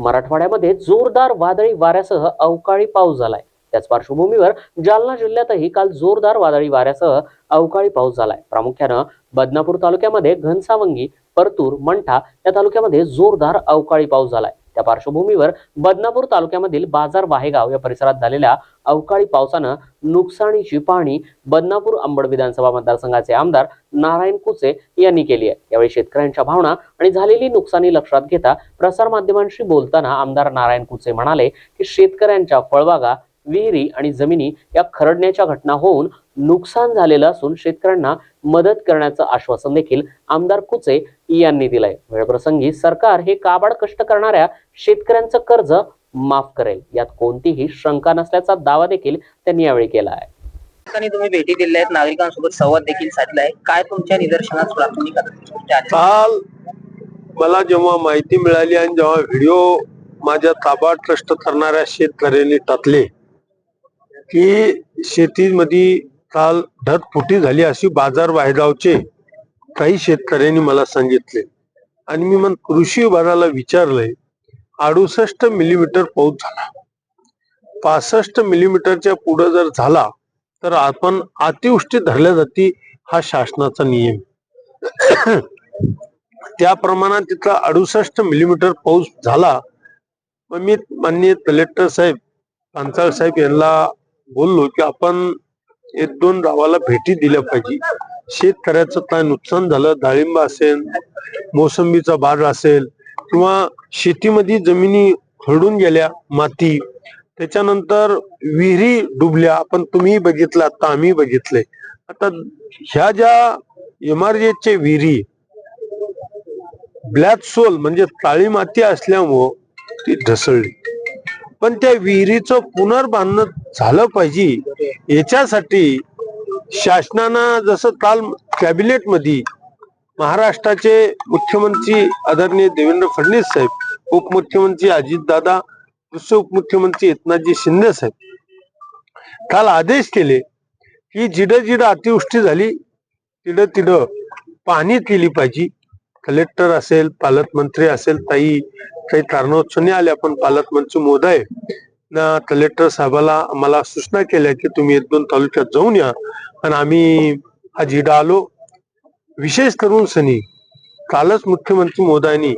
मराठवाड्यामध्ये जोरदार वादळी वाऱ्यासह अवकाळी पाऊस झालाय. त्याच पार्श्वभूमीवर जालना जिल्ह्यातही काल जोरदार वादळी वाऱ्यासह अवकाळी पाऊस झालाय. प्रामुख्यानं बदनापूर तालुक्यामध्ये घनसावंगी परतूर मंठा या तालुक्यामध्ये जोरदार अवकाळी पाऊस झालाय. त्या पार्श्वभूमीवर बदनापूर तालुक्यामधील बाजार वाहेगाव या परिसरात झालेल्या अवकाळी पावसानं नुकसानीची पाहणी बदनापूर अंबड विधानसभा मतदारसंघाचे आमदार नारायण कुचे यांनी केली आहे. यावेळी शेतकऱ्यांच्या भावना आणि झालेली नुकसानी लक्षात घेता प्रसारमाध्यमांशी बोलताना आमदार नारायण कुचे म्हणाले की शेतकऱ्यांच्या फळबागा विहिरी आणि जमिनी या खरडण्याच्या घटना होऊन नुकसान झालेलं असून शेतकऱ्यांना मदत करण्याचं आश्वासन देखील आमदार कुचे यांनी दिलंय. वेळप्रसंगी सरकार हे काबाड कष्ट करणाऱ्या शेतकऱ्यांचं कर्ज माफ करेल. यात कोणतीही शंका नसल्याचा दावा देखील त्यांनी यावेळी केला आहे. तुम्ही भेटी दिल्या आहेत नागरिकांसोबत संवाद देखील साधलाय. काय तुमच्या निदर्शनास प्राथमिक गोष्टी आल्या? काल मला जेव्हा माहिती मिळाली आणि जेव्हा व्हिडिओ माझ्या ताबा ट्रस्ट करणाऱ्या शेतकऱ्यांनी टाकले की शेतीमध्ये काल ढगफुटी झाली अशी बाजार वायगावचे काही शेतकऱ्यांनी मला सांगितले. आणि मी मग कृषी विभागाला विचारलंय अडुसष्ट मिलीमीटर पाऊस झाला. पासष्ट मिलीमीटरच्या पुढे जर झाला तर आपण अतिवृष्टी धरल्या जाती हा शासनाचा नियम. त्या प्रमाणात तिथं अडुसष्ट मिलीमीटर पाऊस झाला. मग मी माननीय कलेक्टर साहेब पांचाळ साहेब यांना बोललो की आपण एक दोन गावाला भेटी दिल्या पाहिजे. शेतकऱ्याचं काय नुकसान झालं डाळिंब असेल मोसंबीचा बाग असेल किंवा शेतीमध्ये जमिनी खरडून गेल्या माती त्याच्यानंतर विहिरी डुबल्या आपण तुम्ही बघितलं आता आम्ही बघितले आता ह्या ज्या इमारजेचे विहिरी ब्लॅक सोल म्हणजे काळी माती असल्यामुळं ती ढसळली. पण त्या विहिरीचं पुनर्बांधन झालं पाहिजे. याच्यासाठी शासनानं जसं काल कॅबिनेटमध्ये महाराष्ट्राचे मुख्यमंत्री आदरणीय देवेंद्र फडणवीस साहेब उपमुख्यमंत्री अजितदादा दुसरे उपमुख्यमंत्री एकनाथजी शिंदे साहेब काल आदेश केले की जिडं जिडं अतिवृष्टी झाली तिडं तिडं पाहणी केली पाहिजे. कलेक्टर असेल पालकमंत्री असेल ताई काही कारणास्तव आल्या पण पालकमंत्री मोदय ना कलेक्टर साहेबाला आम्हाला सूचना केल्या की तुम्ही एक दोन तालुक्यात जाऊन या. आणि आम्ही हा जिडा आलो. विशेष करून सनी कालच मुख्यमंत्री मोदयांनी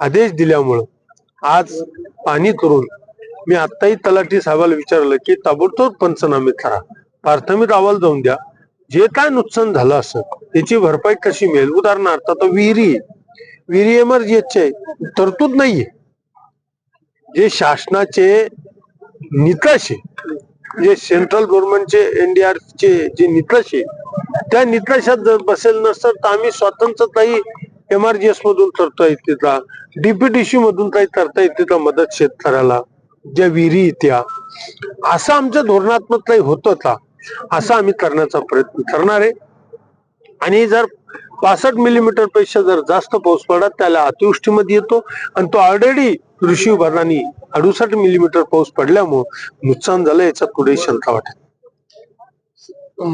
आदेश दिल्यामुळं आज पाणी करून मी आत्ताही तलाठी साहेबाला विचारलं की ताबडतोब पंचनामे करा. प्राथमिक अहवाल जाऊन द्या. जे काय नुकसान झालं असं त्याची भरपाई कशी मिळेल? उदाहरणार्थ आता विहिरी आहे. विहिरी तरतूद नाहीये. जे शासनाचे निकष जे सेंट्रल गव्हर्नमेंटचे एनडीआरचे जे निकष आहे त्या निकषात जर बसेल नसतं तर आम्ही स्वातंत्र्यताही एमआरजीएस मधून करता येते का मधून काही करता येते का मदत शेतकऱ्याला ज्या विहिरी त्या. असं आमच्या धोरणात्मक काही होतं का असं आम्ही करण्याचा प्रयत्न करणार आहे. आणि जर पासष्ट मिलीमीटरपेक्षा जर जास्त पाऊस पडला त्याला अतिवृष्टीमध्ये येतो. आणि तो ऑलरेडी कृषी विभागाने अडुसष्ट मिलीमीटर पाऊस पडल्यामुळे नुकसान झालं याच्यात कुठेही शंका वाटत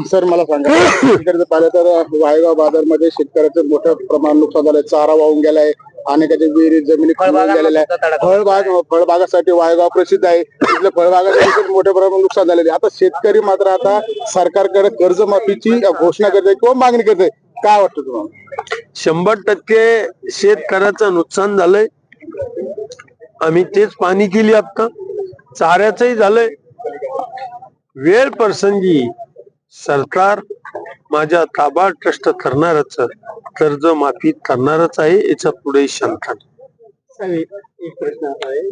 सर मला सांगा. पाहिलं तर वायगाव बाजारमध्ये शेतकऱ्याचं मोठं प्रमाण नुकसान झालंय. चारा वाहून गेलाय. अनेकाच्या विहिरी जमिनी गेलेल्या आहे फळबाग फळबागासाठी वायगाव प्रसिद्ध आहे. तिथल्या फळबागासाठी देखील मोठ्या प्रमाणात नुकसान झालेले आहे. आता शेतकरी मात्र आता सरकारकडे कर्जमाफीची घोषणा करते किंवा मागणी करते काय वाटतं तुम्हाला? शंभर टक्के शेतकऱ्याचं नुकसान झालंय. आम्ही तेच पाणी केली आता. चाऱ्याचंही झालंय. वेळ प्रसंगी सरकार माझ्या ताबा ट्रस्ट करणारच कर्ज माफी करणारच आहे याच्यात पुढे शंका. एक प्रश्न असा आहे.